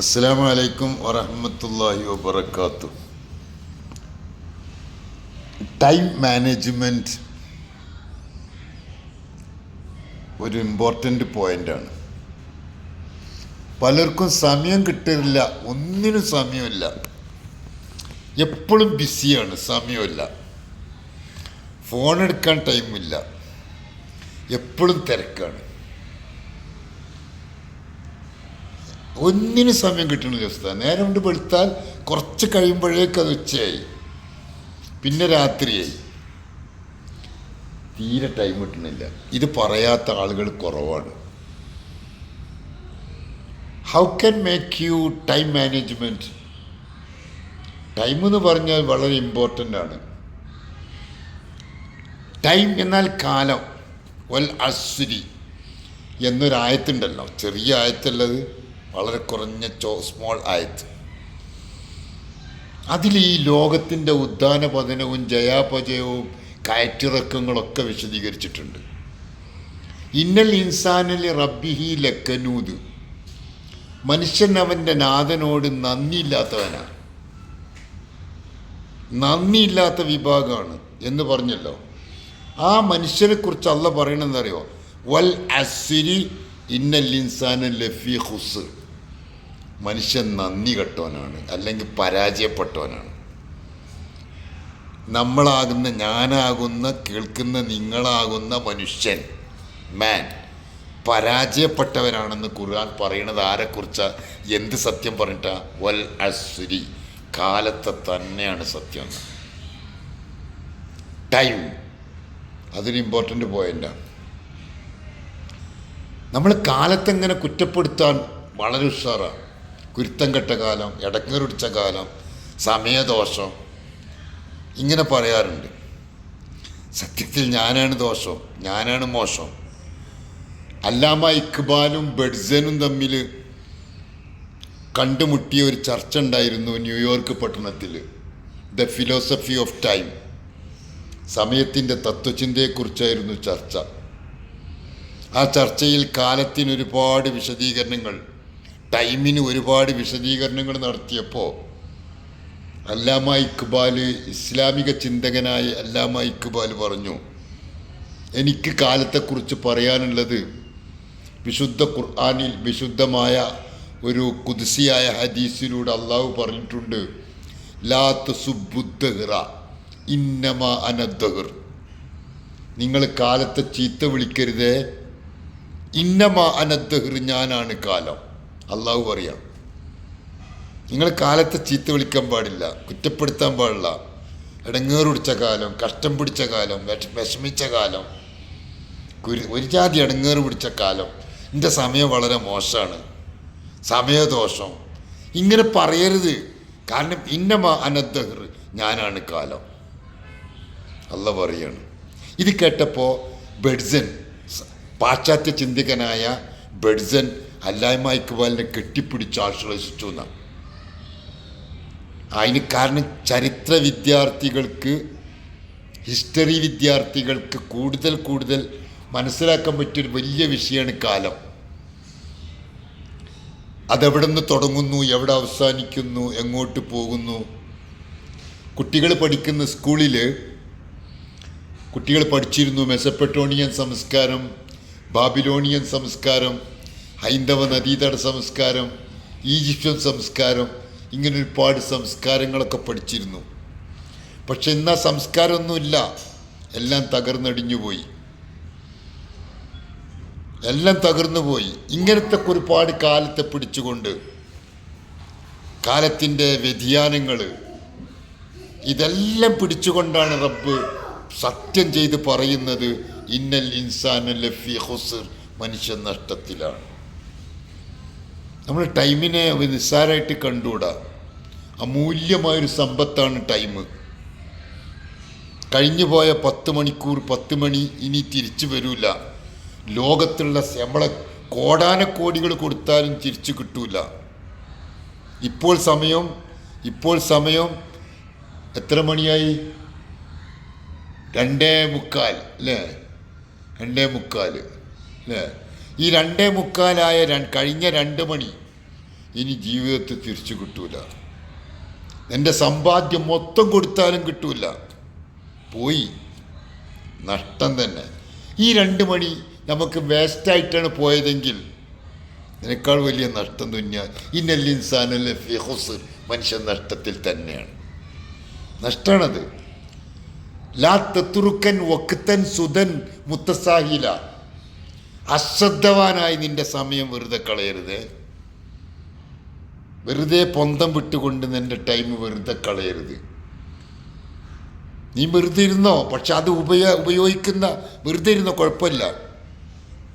അസ്സാം വലൈക്കും വറഹമത്തല്ലാഹി വബർക്കാത്തു ടൈം മാനേജ്മെന്റ് ഒരു ഇമ്പോർട്ടന്റ് പോയിന്റാണ് പലർക്കും സമയം കിട്ടില്ല ഒന്നിനും സമയമില്ല. എപ്പോഴും ബിസിയാണ് സമയമില്ല. ഫോൺ എടുക്കാൻ ടൈമില്ല എപ്പോഴും തിരക്കാണ്. ഒന്നിനും സമയം കിട്ടണില്ല ഉസ്താദ് നേരം കൊണ്ട് വെളുത്താൽ കുറച്ച് കഴിയുമ്പോഴേക്ക് അത് ഉച്ചയായി. പിന്നെ രാത്രിയായി. തീരെ ടൈം കിട്ടണില്ല. ഇത് പറയാത്ത ആളുകൾ കുറവാണ്. How can make you time management time എന്ന് പറഞ്ഞാൽ വളരെ ഇമ്പോർട്ടന്റ് ആണ്. ടൈം എന്നാൽ കാലം. വൽ അസുരി. എന്നൊരായത്തുണ്ടല്ലോ. ചെറിയ ആയത്തുള്ളത് വളരെ കുറഞ്ഞ ചോ സ്മോൾ ആയത്. അതിൽ ഈ ലോകത്തിന്റെ ഉദ്ധാന പതനവും ജയാപജയവും കയറ്റിറക്കങ്ങളൊക്കെ വിശദീകരിച്ചിട്ടുണ്ട്. ഇന്നൽ ഇൻസാനിൽ റബ്ബിഹി ലക്കനൂത് മനുഷ്യൻ അവന്റെ നാഥനോട് നന്ദിയില്ലാത്തവനാണ് നന്ദിയില്ലാത്ത വിഭാഗമാണ് എന്ന് പറഞ്ഞല്ലോ. ആ മനുഷ്യനെ കുറിച്ച് അല്ല പറയണമെന്നറിയോ വൽ അസിരി ഇന്നൽ ഇൻസാന ലഫി ഹുസ് മനുഷ്യൻ നന്ദി കെട്ടവനാണ് അല്ലെങ്കിൽ പരാജയപ്പെട്ടവനാണ്. നമ്മളാകുന്ന ഞാനാകുന്ന കേൾക്കുന്ന നിങ്ങളാകുന്ന മനുഷ്യൻ മാൻ പരാജയപ്പെട്ടവരാണെന്ന് ഖുർആൻ പറയുന്നത് ആരെക്കുറിച്ച്? എന്ത് സത്യം പറഞ്ഞിട്ടാ? വൽ അസുരി കാലത്തെ തന്നെയാണ് സത്യം. ടൈം അതൊരു ഇമ്പോർട്ടന്റ് പോയിന്റാണ് നമ്മൾ കാലത്തെങ്ങനെ കുറ്റപ്പെടുത്താൻ വളരെ ഉഷാറാണ് കുരുത്തം കെട്ട കാലം ഇടങ്ങറുടിച്ച കാലം സമയദോഷം ഇങ്ങനെ പറയാറുണ്ട്. സത്യത്തിൽ ഞാനാണ് ദോഷം ഞാനാണ് മോശം. അല്ലാമ ഇക്ബാലും ബെഡ്സനും തമ്മിൽ കണ്ടുമുട്ടിയ ഒരു ചർച്ച ഉണ്ടായിരുന്നു ന്യൂയോർക്ക് പട്ടണത്തിൽ ദ ഫിലോസഫി ഓഫ് ടൈം. സമയത്തിന്റെ തത്വചിന്തയെക്കുറിച്ചായിരുന്നു ചർച്ച. ആ ചർച്ചയിൽ കാലത്തിന് ഒരുപാട് വിശദീകരണങ്ങൾ ടൈമിന് ഒരുപാട് വിശദീകരണങ്ങൾ നടത്തിയപ്പോൾ അല്ലാമ ഇക്ബാൽ ഇസ്ലാമിക ചിന്തകനായ അല്ലാമ ഇക്ബാൽ പറഞ്ഞു എനിക്ക് കാലത്തെക്കുറിച്ച് പറയാനുള്ളത് വിശുദ്ധ ഖുർആാനിൽ വിശുദ്ധമായ ഒരു കുതിസിയായ ഹദീസിലൂടെ അള്ളാഹു പറഞ്ഞിട്ടുണ്ട് ലാത്ത് സുബുദ്ധഹിറ ഇന്നമ അനദ്ദഹിർ നിങ്ങൾ കാലത്തെ ചീത്ത വിളിക്കരുതേ ഇന്നമ അനദ്ദഹിർ ഞാനാണ് കാലം. അള്ളാഹു അറിയാം നിങ്ങൾ കാലത്തെ ചീത്ത വിളിക്കാൻ പാടില്ല കുറ്റപ്പെടുത്താൻ പാടില്ല. ഇടങ്ങേറ് പിടിച്ച കാലം കഷ്ടം പിടിച്ച കാലം വിഷ വിഷമിച്ച കാലം. ഒരു ജാതി ഇടങ്ങേറ് പിടിച്ച കാലം. എന്റെ സമയം വളരെ മോശമാണ്. സമയദോഷം. ഇങ്ങനെ പറയരുത്. കാരണം ഇന്നമ അനദ്ദഹിർ ഞാനാണ് കാലം. അല്ല പറയാണ്. ഇത് കേട്ടപ്പോൾ ബെഡ്സൻ പാശ്ചാത്യ ചിന്തകനായ ബെഡ്സൻ അല്ലായ്മ ഇക്ബാലിനെ കെട്ടിപ്പിടിച്ച് ആശ്ലേഷിച്ചു എന്നാണ് അതിന് കാരണം ചരിത്ര വിദ്യാർത്ഥികൾക്ക് ഹിസ്റ്ററി വിദ്യാർത്ഥികൾക്ക് കൂടുതൽ കൂടുതൽ മനസ്സിലാക്കാൻ പറ്റിയൊരു വലിയ വിഷയമാണ് കാലം. അതെവിടെ നിന്ന് തുടങ്ങുന്നു എവിടെ അവസാനിക്കുന്നു എങ്ങോട്ട് പോകുന്നു. കുട്ടികൾ പഠിക്കുന്ന സ്കൂളിൽ കുട്ടികൾ പഠിച്ചിരുന്നു മെസപ്പെട്ടോണിയൻ സംസ്കാരം ബാബിലോണിയൻ സംസ്കാരം ഹൈന്ദവ നദീതട സംസ്കാരം ഈജിപ്ഷ്യൻ സംസ്കാരം ഇങ്ങനെ ഒരുപാട് സംസ്കാരങ്ങളൊക്കെ പഠിച്ചിരുന്നു. പക്ഷെ ഇന്ന് ആ സംസ്കാരമൊന്നുമില്ല. എല്ലാം തകർന്നടിഞ്ഞു പോയി. എല്ലാം തകർന്നു പോയി. ഇങ്ങനത്തെ ഒരുപാട് കാലത്തെ പിടിച്ചുകൊണ്ട് കാലത്തിന്റെ വ്യതിയാനങ്ങൾ ഇതെല്ലാം പിടിച്ചുകൊണ്ടാണ് റബ്ബ് സത്യം ചെയ്ത് പറയുന്നത്. ഇന്നൽ ഇൻസാനു ലഫി ഹുസർ മനുഷ്യ നഷ്ടത്തിലാണ്. നമ്മൾ ടൈമിനെ നിസ്സാരമായിട്ട് കണ്ടുകൂടാ. അമൂല്യമായൊരു സമ്പത്താണ് ടൈം കഴിഞ്ഞു പോയ പത്ത് മണിക്കൂർ പത്ത് മണി ഇനി തിരിച്ചു വരില്ല ലോകത്തുള്ള നമ്മളെ കോടാനക്കോടികൾ കൊടുത്താലും തിരിച്ചു കിട്ടൂല. ഇപ്പോൾ സമയം ഇപ്പോൾ സമയം. എത്ര മണിയായി? രണ്ടേ മുക്കാൽ അല്ലേ? രണ്ടേ മുക്കാൽ അല്ലേ ഈ രണ്ടേ മുക്കാലായ കഴിഞ്ഞ രണ്ട് മണി ഇനി ജീവിതത്തിൽ തിരിച്ചു കിട്ടൂല. എന്റെ സമ്പാദ്യം മൊത്തം കൊടുത്താലും കിട്ടൂല. പോയി. നഷ്ടം തന്നെ. ഈ രണ്ട് മണി നമുക്ക് വേസ്റ്റായിട്ടാണ് പോയതെങ്കിൽ ഇതിനേക്കാൾ വലിയ നഷ്ടം തുന്യ. ഇന്നൽ ഫിഹുസ് മനുഷ്യൻ നഷ്ടത്തിൽ തന്നെയാണ്. നഷ്ടമാണത്. ലാ വക്തൻ സുതൻ മുത്തസാഹില. അശ്രദ്ധവാനായി നിന്റെ സമയം വെറുതെ കളയരുത്. വെറുതെ പൊന്തം വിട്ടുകൊണ്ട് നിന്റെ ടൈം വെറുതെ കളയരുത്. നീ വെറുതെ ഇരുന്നോ? പക്ഷെ അത് ഉപയോ ഉപയോഗിക്കുന്ന വെറുതെ ഇരുന്നോ കുഴപ്പമില്ല.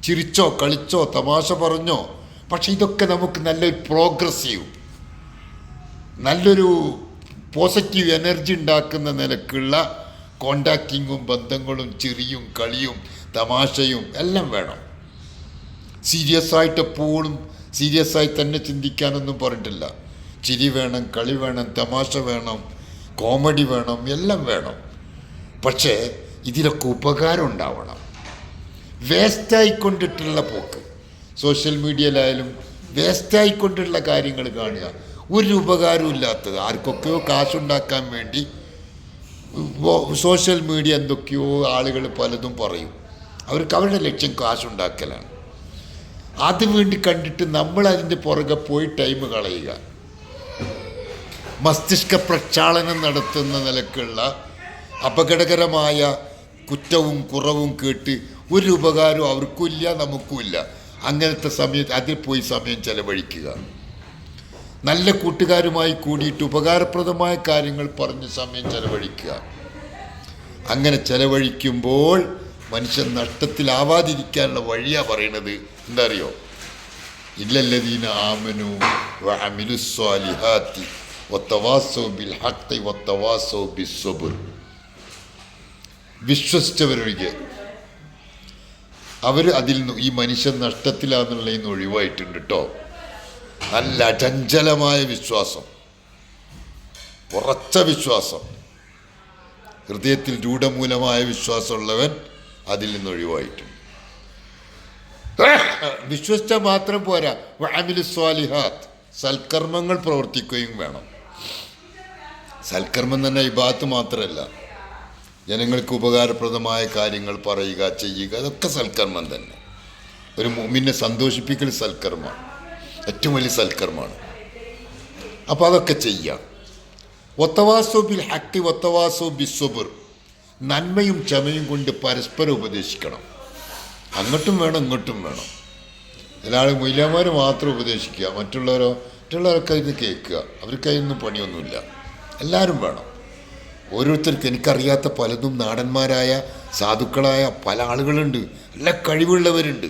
ചിരിച്ചോ കളിച്ചോ തമാശ പറഞ്ഞോ. പക്ഷെ ഇതൊക്കെ നമുക്ക് നല്ലൊരു പ്രോഗ്രസീവ് നല്ലൊരു പോസിറ്റീവ് എനർജി ഉണ്ടാക്കുന്ന നിലക്കുള്ള കോണ്ടാക്റ്റിങ്ങും ബന്ധങ്ങളും ചെറിയും കളിയും തമാശയും എല്ലാം വേണം. സീരിയസ് ആയിട്ട് എപ്പോഴും സീരിയസ് ആയി തന്നെ ചിന്തിക്കാനൊന്നും പറഞ്ഞിട്ടില്ല. ചിരി വേണം കളി വേണം തമാശ വേണം കോമഡി വേണം എല്ലാം വേണം. പക്ഷേ ഇതിലൊക്കെ ഉപകാരം ഉണ്ടാവണം. വേസ്റ്റായിക്കൊണ്ടിട്ടുള്ള പോക്ക്. സോഷ്യൽ മീഡിയയിലായാലും വേസ്റ്റായിക്കൊണ്ടുള്ള കാര്യങ്ങൾ കാണുക. ഒരു ഉപകാരവും ഇല്ലാത്തത്. ആർക്കൊക്കെയോ കാശുണ്ടാക്കാൻ വേണ്ടി സോഷ്യൽ മീഡിയ എന്തൊക്കെയോ ആളുകൾ പലതും പറയും. അവർക്ക് അവരുടെ ലക്ഷ്യം കാശുണ്ടാക്കലാണ്. അത് വേണ്ടി കണ്ടിട്ട് നമ്മൾ അതിന്റെ പുറകെ പോയി ടൈം കളയുക. മസ്തിഷ്ക പ്രക്ഷാളനം നടത്തുന്ന നിലക്കുള്ള അപകടകരമായ കുറ്റവും കുറവും കേട്ട് ഒരു ഉപകാരവും അവർക്കുമില്ല നമുക്കുമില്ല അങ്ങനത്തെ സമയത്ത് അതിൽ പോയി സമയം ചെലവഴിക്കുക. നല്ല കൂട്ടുകാരുമായി കൂടിയിട്ട് ഉപകാരപ്രദമായ കാര്യങ്ങൾ പറഞ്ഞ് സമയം ചെലവഴിക്കുക. അങ്ങനെ ചെലവഴിക്കുമ്പോൾ മനുഷ്യൻ നഷ്ടത്തിലാവാതിരിക്കാനുള്ള വഴിയാ പറയണത്. എന്താ അറിയോ ഇല്ലല്ലദീന ആമനു വിശ്വസിച്ചവരൊഴികെ. അവർ അതിൽ നിന്ന് ഈ മനുഷ്യൻ നഷ്ടത്തിലാന്നുള്ളതിൽ നിന്ന് ഒഴിവായിട്ടുണ്ട് കേട്ടോ നല്ല അചഞ്ചലമായ വിശ്വാസം. ഉറച്ച വിശ്വാസം. ഹൃദയത്തിൽ രൂഢമൂലമായ വിശ്വാസമുള്ളവൻ അതിൽ നിന്ന് ഒഴിവായിട്ടുണ്ട്. വിശ്വസിച്ചാൽ മാത്രം പോരാ. സൽക്കർമ്മങ്ങൾ പ്രവർത്തിക്കുകയും വേണം. സൽക്കർമ്മം തന്നെ ഇബാത്ത് മാത്രമല്ല. ജനങ്ങൾക്ക് ഉപകാരപ്രദമായ കാര്യങ്ങൾ പറയുക ചെയ്യുക അതൊക്കെ സൽക്കർമ്മം തന്നെ. ഒരു മുമ്മിനെ സന്തോഷിപ്പിക്കൽ സൽക്കർമ്മമാണ്. ഏറ്റവും വലിയ സൽക്കർമ്മമാണ്. അപ്പോൾ അതൊക്കെ ചെയ്യാം. ഒത്തവാസോ ബിൽ ഹക്കി ഒത്തവാസോ ബിസ്വബുർ നന്മയും ക്ഷമയും കൊണ്ട് പരസ്പരം ഉപദേശിക്കണം. അങ്ങോട്ടും വേണം ഇങ്ങോട്ടും വേണം. ചില മൊയ്ലാമാർ മാത്രം ഉപദേശിക്കുക. മറ്റുള്ളവരോ മറ്റുള്ളവരൊക്കെ ഇത് കേൾക്കുക. അവർക്ക് അതിനൊന്നും പണിയൊന്നുമില്ല. എല്ലാവരും വേണം. ഓരോരുത്തർക്ക് എനിക്കറിയാത്ത പലതും നാടന്മാരായ സാധുക്കളായ പല ആളുകളുണ്ട്. എല്ലാ കഴിവുള്ളവരുണ്ട്.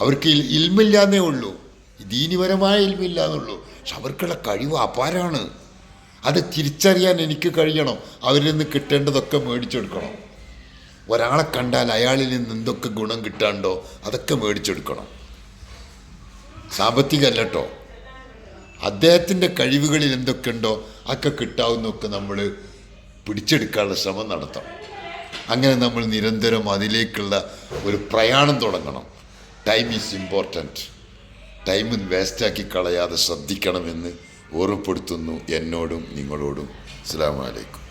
അവർക്ക് ഇൽ- ഇൽമില്ലാന്നേ ഉള്ളൂ. ദീനിപരമായ ഇൽമില്ലാന്നുള്ളൂ. പക്ഷെ അവർക്കുള്ള കഴിവ് അപാരമാണ് അത് തിരിച്ചറിയാൻ എനിക്ക് കഴിയണം. അവരിൽ നിന്ന് കിട്ടേണ്ടതൊക്കെ മേടിച്ചെടുക്കണം. ഒരാളെ കണ്ടാൽ അയാളിൽ നിന്ന് എന്തൊക്കെ ഗുണം കിട്ടാണ്ടോ അതൊക്കെ മേടിച്ചെടുക്കണം. സാമ്പത്തികമല്ല കേട്ടോ അദ്ദേഹത്തിന്റെ കഴിവുകളിൽ എന്തൊക്കെയുണ്ടോ അതൊക്കെ കിട്ടാവുന്നൊക്കെ നമ്മൾ പിടിച്ചെടുക്കാനുള്ള ശ്രമം നടത്തണം. അങ്ങനെ നമ്മൾ നിരന്തരം അതിലേക്കുള്ള ഒരു പ്രയാണം തുടങ്ങണം. ടൈം ഈസ് ഇമ്പോർട്ടന്റ് ടൈം വേസ്റ്റാക്കി കളയാതെ ശ്രദ്ധിക്കണമെന്ന് ഓർമ്മപ്പെടുത്തുന്നു എന്നോടും നിങ്ങളോടും. അസ്സാം വലൈക്കും